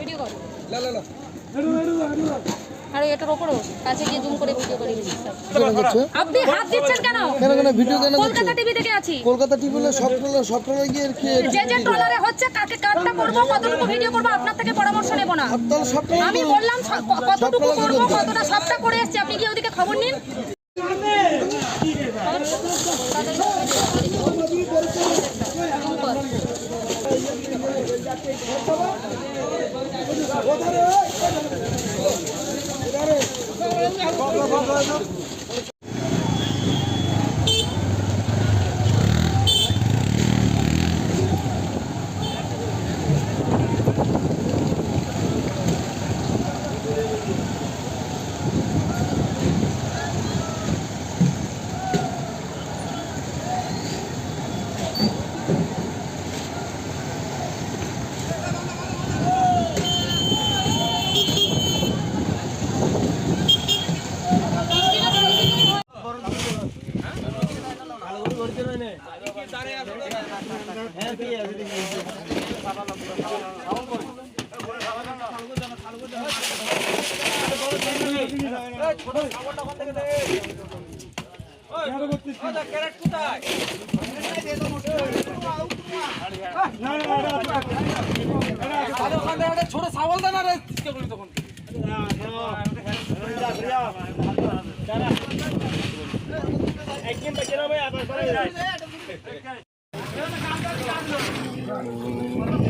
Video কর। আর এটার ওপরও কাছে গিয়ে জুম করে ভিডিও করে দিচ্ছি কেন করছ আপনি হাত দিচ্ছেন কেন? কেন কেন ভিডিও কেন কলকাতা টিভি থেকে আছি। কলকাতা টিভি হলে সব ট্রলার সব ট্রলার গিয়ে যে যে ট্রলারে হচ্ছে কাকে কাটটা করব কতটুকু ভিডিও করব আপনার থেকে পরামর্শ নেব না। আমি বললাম কতটুকু করব কতটা সবটা করে এসছি আপনি কি ওদিকে খবর নিন। Thank you. ছোট সাবল আরে কে বলি তখন 嗯。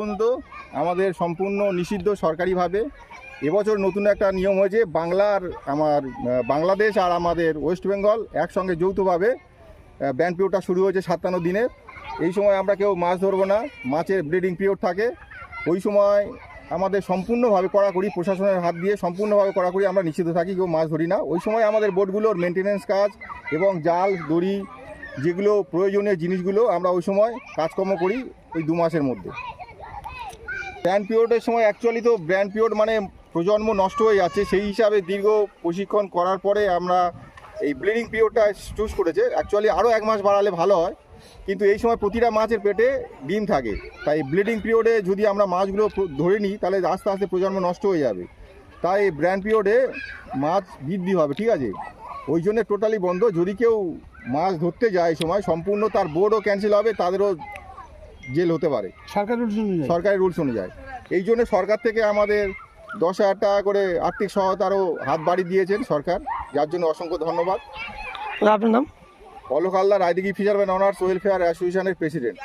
পর্যন্ত আমাদের সম্পূর্ণ নিষিদ্ধ সরকারিভাবে। এবছর নতুন একটা নিয়ম হয়েছে, বাংলার আমার বাংলাদেশ আর আমাদের ওয়েস্ট বেঙ্গল একসঙ্গে যৌথভাবে ব্যান পিরিয়ডটা শুরু হয়েছে সাতান্ন দিনের। এই সময় আমরা কেউ মাছ ধরবো না, মাছের ব্রিডিং পিরিয়ড থাকে। ওই সময় আমাদের সম্পূর্ণভাবে কড়াকড়ি প্রশাসনের হাত দিয়ে সম্পূর্ণভাবে কড়াকড়ি আমরা নিষিদ্ধ থাকি, কেউ মাছ ধরি না। ওই সময় আমাদের বোটগুলোর মেনটেনেন্স কাজ এবং জাল, দড়ি যেগুলো প্রয়োজনীয় জিনিসগুলো আমরা ওই সময় কাজকর্ম করি ওই দু মাসের মধ্যে। ব্র্যান্ড পিরিয়ডের সময় অ্যাকচুয়ালি তো ব্র্যান্ড পিরিয়ড মানে প্রজন্ম নষ্ট হয়ে যাচ্ছে, সেই হিসাবে দীর্ঘ প্রশিক্ষণ করার পরে আমরা এই ব্লিডিং পিরিয়ডটা চুজ করেছে। অ্যাকচুয়ালি আরও এক মাস বাড়ালে ভালো হয়, কিন্তু এই সময় প্রতিটা মাছের পেটে ডিম থাকে। তাই ব্লিডিং পিরিয়ডে যদি আমরা মাছগুলো ধরে নিই, তাহলে আস্তে আস্তে প্রজন্ম নষ্ট হয়ে যাবে। তাই ব্র্যান্ড পিরিয়ডে মাছ বৃদ্ধি হবে, ঠিক আছে? ওই জন্য টোটালি বন্ধ। যদি কেউ মাছ ধরতে যায় সময়, সম্পূর্ণ তার বোর্ডও ক্যান্সেল হবে, তাদেরও জেল হতে পারে। সরকার রুলস অনুযায়ী? সরকারি রুলস অনুযায়ী। এই জন্য সরকার থেকে আমাদের দশ হাজার টাকা করে আর্থিক সহায়তারও হাত বাড়ি দিয়েছেন সরকার। যার জন্য অসংখ্য ধন্যবাদ। আপনার নাম? অলোক আল্লাহ রায়দিগি ফিশারম্যান অনার্স ওয়েলফেয়ার অ্যাসোসিয়েশনের প্রেসিডেন্ট।